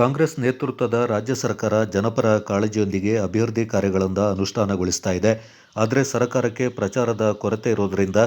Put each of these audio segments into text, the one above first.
ಕಾಂಗ್ರೆಸ್ ನೇತೃತ್ವದ ರಾಜ್ಯ ಸರ್ಕಾರ ಜನಪರ ಕಾಳಜಿಯೊಂದಿಗೆ ಅಭಿವೃದ್ಧಿ ಕಾರ್ಯಗಳನ್ನು ಅನುಷ್ಠಾನಗೊಳಿಸ್ತಾ ಇದೆ. ಆದರೆ ಸರ್ಕಾರಕ್ಕೆ ಪ್ರಚಾರದ ಕೊರತೆ ಇರೋದರಿಂದ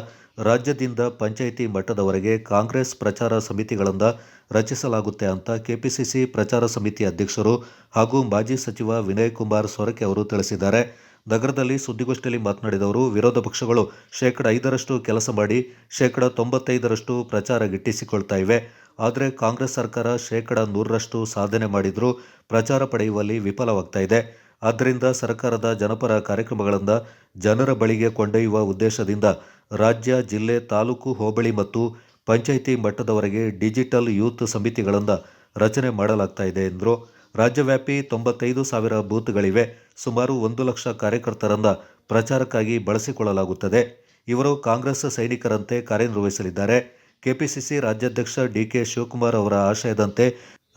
ರಾಜ್ಯದಿಂದ ಪಂಚಾಯಿತಿ ಮಟ್ಟದವರೆಗೆ ಕಾಂಗ್ರೆಸ್ ಪ್ರಚಾರ ಸಮಿತಿಗಳನ್ನು ರಚಿಸಲಾಗುತ್ತೆ ಅಂತ ಕೆಪಿಸಿಸಿ ಪ್ರಚಾರ ಸಮಿತಿ ಅಧ್ಯಕ್ಷರು ಹಾಗೂ ಮಾಜಿ ಸಚಿವ ವಿನಯ್ ಕುಮಾರ್ ಸೊರಕೆ ಅವರು ತಿಳಿಸಿದ್ದಾರೆ. ನಗರದಲ್ಲಿ ಸುದ್ದಿಗೋಷ್ಠಿಯಲ್ಲಿ ಮಾತನಾಡಿದ ಅವರು ವಿರೋಧ ಪಕ್ಷಗಳು ಶೇಕಡ ಐದರಷ್ಟು ಕೆಲಸ ಮಾಡಿ ಶೇಕಡ ತೊಂಬತ್ತೈದರಷ್ಟು ಪ್ರಚಾರ ಗಿಟ್ಟಿಸಿಕೊಳ್ತಾ ಇವೆ. ಆದರೆ ಕಾಂಗ್ರೆಸ್ ಸರ್ಕಾರ ಶೇಕಡ ನೂರರಷ್ಟು ಸಾಧನೆ ಮಾಡಿದರೂ ಪ್ರಚಾರ ಪಡೆಯುವಲ್ಲಿ ವಿಫಲವಾಗ್ತಾ ಇದೆ. ಆದ್ದರಿಂದ ಸರ್ಕಾರದ ಜನಪರ ಕಾರ್ಯಕ್ರಮಗಳಿಂದ ಜನರ ಬಳಿಗೆ ಕೊಂಡೊಯ್ಯುವ ಉದ್ದೇಶದಿಂದ ರಾಜ್ಯ, ಜಿಲ್ಲೆ, ತಾಲೂಕು, ಹೋಬಳಿ ಮತ್ತು ಪಂಚಾಯಿತಿ ಮಟ್ಟದವರೆಗೆ ಡಿಜಿಟಲ್ ಯೂತ್ ಸಮಿತಿಗಳನ್ನು ರಚನೆ ಮಾಡಲಾಗ್ತಾ ಇದೆ ಎಂದರು. ರಾಜ್ಯವ್ಯಾಪಿ ತೊಂಬತ್ತೈದು ಸಾವಿರ ಬೂತ್ಗಳಿವೆ. ಸುಮಾರು ಒಂದು ಲಕ್ಷ ಕಾರ್ಯಕರ್ತರನ್ನ ಪ್ರಚಾರಕ್ಕಾಗಿ ಬಳಸಿಕೊಳ್ಳಲಾಗುತ್ತದೆ. ಇವರು ಕಾಂಗ್ರೆಸ್ ಸೈನಿಕರಂತೆ ಕಾರ್ಯನಿರ್ವಹಿಸಲಿದ್ದಾರೆ. ಕೆಪಿಸಿಸಿ ರಾಜ್ಯಾಧ್ಯಕ್ಷ ಡಿಕೆ ಶಿವಕುಮಾರ್ ಅವರ ಆಶಯದಂತೆ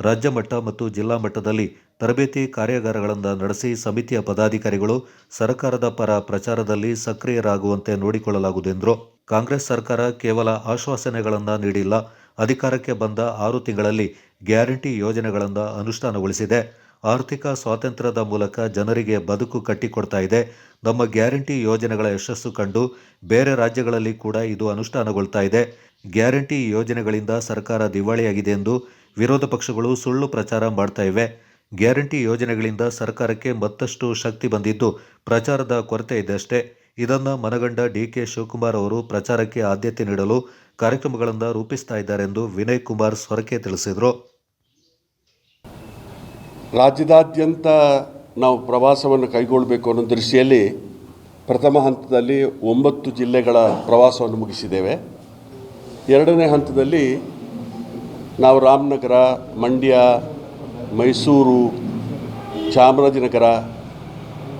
ರಾಜ್ಯ ಮಟ್ಟ ಮತ್ತು ಜಿಲ್ಲಾ ಮಟ್ಟದಲ್ಲಿ ತರಬೇತಿ ಕಾರ್ಯಾಗಾರಗಳನ್ನು ನಡೆಸಿ ಸಮಿತಿಯ ಪದಾಧಿಕಾರಿಗಳು ಸರ್ಕಾರದ ಪರ ಪ್ರಚಾರದಲ್ಲಿ ಸಕ್ರಿಯರಾಗುವಂತೆ ನೋಡಿಕೊಳ್ಳಲಾಗುವುದು ಎಂದರು. ಕಾಂಗ್ರೆಸ್ ಸರ್ಕಾರ ಕೇವಲ ಆಶ್ವಾಸನೆಗಳನ್ನು ನೀಡಿಲ್ಲ. ಅಧಿಕಾರಕ್ಕೆ ಬಂದ ಆರು ತಿಂಗಳಲ್ಲಿ ಗ್ಯಾರಂಟಿ ಯೋಜನೆಗಳನ್ನು ಅನುಷ್ಠಾನಗೊಳಿಸಿದೆ. ಆರ್ಥಿಕ ಸ್ವಾತಂತ್ರ್ಯದ ಮೂಲಕ ಜನರಿಗೆ ಬದುಕು ಕಟ್ಟಿಕೊಡ್ತಾ ಇದೆ. ನಮ್ಮ ಗ್ಯಾರಂಟಿ ಯೋಜನೆಗಳ ಯಶಸ್ಸು ಕಂಡು ಬೇರೆ ರಾಜ್ಯಗಳಲ್ಲಿ ಕೂಡ ಇದು ಅನುಷ್ಠಾನಗೊಳ್ತಾ ಇದೆ. ಗ್ಯಾರಂಟಿ ಯೋಜನೆಗಳಿಂದ ಸರ್ಕಾರ ದಿವಾಳಿಯಾಗಿದೆ ಎಂದು ವಿರೋಧ ಪಕ್ಷಗಳು ಸುಳ್ಳು ಪ್ರಚಾರ ಮಾಡ್ತಾ ಇವೆ. ಗ್ಯಾರಂಟಿ ಯೋಜನೆಗಳಿಂದ ಸರ್ಕಾರಕ್ಕೆ ಮತ್ತಷ್ಟು ಶಕ್ತಿ ಬಂದಿದ್ದು ಪ್ರಚಾರದ ಕೊರತೆ ಇದೆ ಅಷ್ಟೇ. ಇದನ್ನು ಮನಗಂಡ ಡಿ ಕೆ ಶಿವಕುಮಾರ್ ಅವರು ಪ್ರಚಾರಕ್ಕೆ ಆದ್ಯತೆ ನೀಡಲು ಕಾರ್ಯಕ್ರಮಗಳನ್ನು ರೂಪಿಸ್ತಾ ಇದ್ದಾರೆ ಎಂದು ವಿನಯ್ ಕುಮಾರ್ ಸ್ವರಕೆ ತಿಳಿಸಿದರು. ರಾಜ್ಯದಾದ್ಯಂತ ನಾವು ಪ್ರವಾಸವನ್ನು ಕೈಗೊಳ್ಳಬೇಕು ಅನ್ನೋ ದೃಷ್ಟಿಯಲ್ಲಿ ಪ್ರಥಮ ಹಂತದಲ್ಲಿ ಒಂಬತ್ತು ಜಿಲ್ಲೆಗಳ ಪ್ರವಾಸವನ್ನು ಮುಗಿಸಿದ್ದೇವೆ. ಎರಡನೇ ಹಂತದಲ್ಲಿ ನಾವು ರಾಮನಗರ, ಮಂಡ್ಯ, ಮೈಸೂರು, ಚಾಮರಾಜನಗರ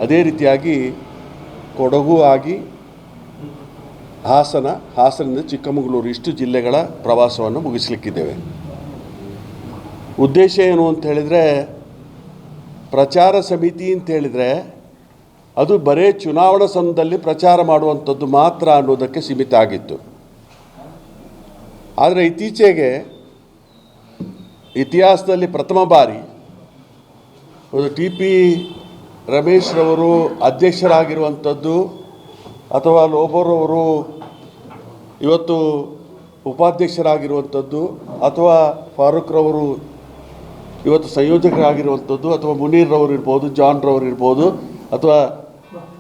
ಅದೇ ರೀತಿಯಾಗಿ ಕೊಡಗು ಆಗಿ ಹಾಸನ, ಹಾಸನದಿಂದ ಚಿಕ್ಕಮಗಳೂರು ಇಷ್ಟು ಜಿಲ್ಲೆಗಳ ಪ್ರವಾಸವನ್ನು ಮುಗಿಸಲಿಕ್ಕಿದ್ದೇವೆ. ಉದ್ದೇಶ ಏನು ಅಂತ ಹೇಳಿದರೆ, ಪ್ರಚಾರ ಸಮಿತಿ ಅಂತ ಹೇಳಿದರೆ, ಅದು ಬರೇ ಚುನಾವಣಾ ಸಮಯದಲ್ಲಿ ಪ್ರಚಾರ ಮಾಡುವಂಥದ್ದು ಮಾತ್ರ ಅನ್ನೋದಕ್ಕೆ ಸೀಮಿತ ಆಗಿತ್ತು. ಆದರೆ ಇತ್ತೀಚೆಗೆ ಇತಿಹಾಸದಲ್ಲಿ ಪ್ರಥಮ ಬಾರಿ ಒಂದು ಟಿ ಪಿ ರಮೇಶ್ರವರು ಅಧ್ಯಕ್ಷರಾಗಿರುವಂಥದ್ದು ಅಥವಾ ಲೋಬೋರವರು ಇವತ್ತು ಉಪಾಧ್ಯಕ್ಷರಾಗಿರುವಂಥದ್ದು ಅಥವಾ ಫಾರೂಕ್ರವರು ಇವತ್ತು ಸಂಯೋಜಕರಾಗಿರುವಂಥದ್ದು ಅಥವಾ ಮುನೀರ್ರವರು ಇರ್ಬೋದು ಜಾನ್ರವರು ಇರ್ಬೋದು ಅಥವಾ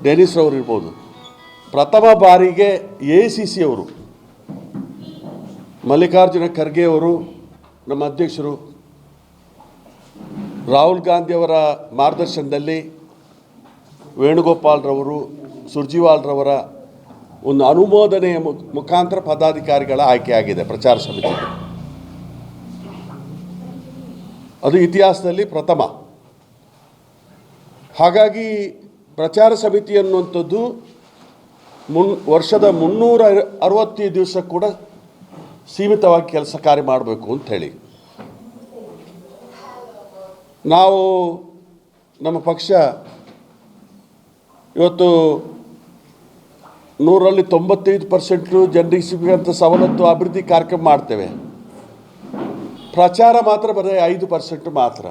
ಡೆನಿಸ್ರವರು ಇರ್ಬೋದು. ಪ್ರಥಮ ಬಾರಿಗೆ ಎ ಸಿ ಸಿ ಅವರು ಮಲ್ಲಿಕಾರ್ಜುನ ಖರ್ಗೆ ಅವರು ನಮ್ಮ ಅಧ್ಯಕ್ಷರು, ರಾಹುಲ್ ಗಾಂಧಿಯವರ ಮಾರ್ಗದರ್ಶನದಲ್ಲಿ ವೇಣುಗೋಪಾಲ್ರವರು ಸುರ್ಜಿವಾಲ್ರವರ ಒಂದು ಅನುಮೋದನೆಯ ಮುಖಾಂತರ ಪದಾಧಿಕಾರಿಗಳ ಆಯ್ಕೆಯಾಗಿದೆ ಪ್ರಚಾರ ಸಮಿತಿ. ಅದು ಇತಿಹಾಸದಲ್ಲಿ ಪ್ರಥಮ. ಹಾಗಾಗಿ ಪ್ರಚಾರ ಸಮಿತಿ ಅನ್ನುವಂಥದ್ದು ಮುನ್, ವರ್ಷದ ಮುನ್ನೂರ ಅರವತ್ತು ದಿವಸ ಕೂಡ ಸೀಮಿತವಾಗಿ ಕೆಲಸ ಕಾರ್ಯ ಮಾಡಬೇಕು ಅಂತ ಹೇಳಿ. ನಾವು ನಮ್ಮ ಪಕ್ಷ ಇವತ್ತು ನೂರಲ್ಲಿ ತೊಂಬತ್ತೈದು ಪರ್ಸೆಂಟು ಜನರಿಗೆ ಸಿಗುವಂಥ ಸವಲತ್ತು ಅಭಿವೃದ್ಧಿ ಕಾರ್ಯಕ್ರಮ ಮಾಡ್ತೇವೆ. ಪ್ರಚಾರ ಮಾತ್ರ ಬರೀ ಐದು ಪರ್ಸೆಂಟು ಮಾತ್ರ.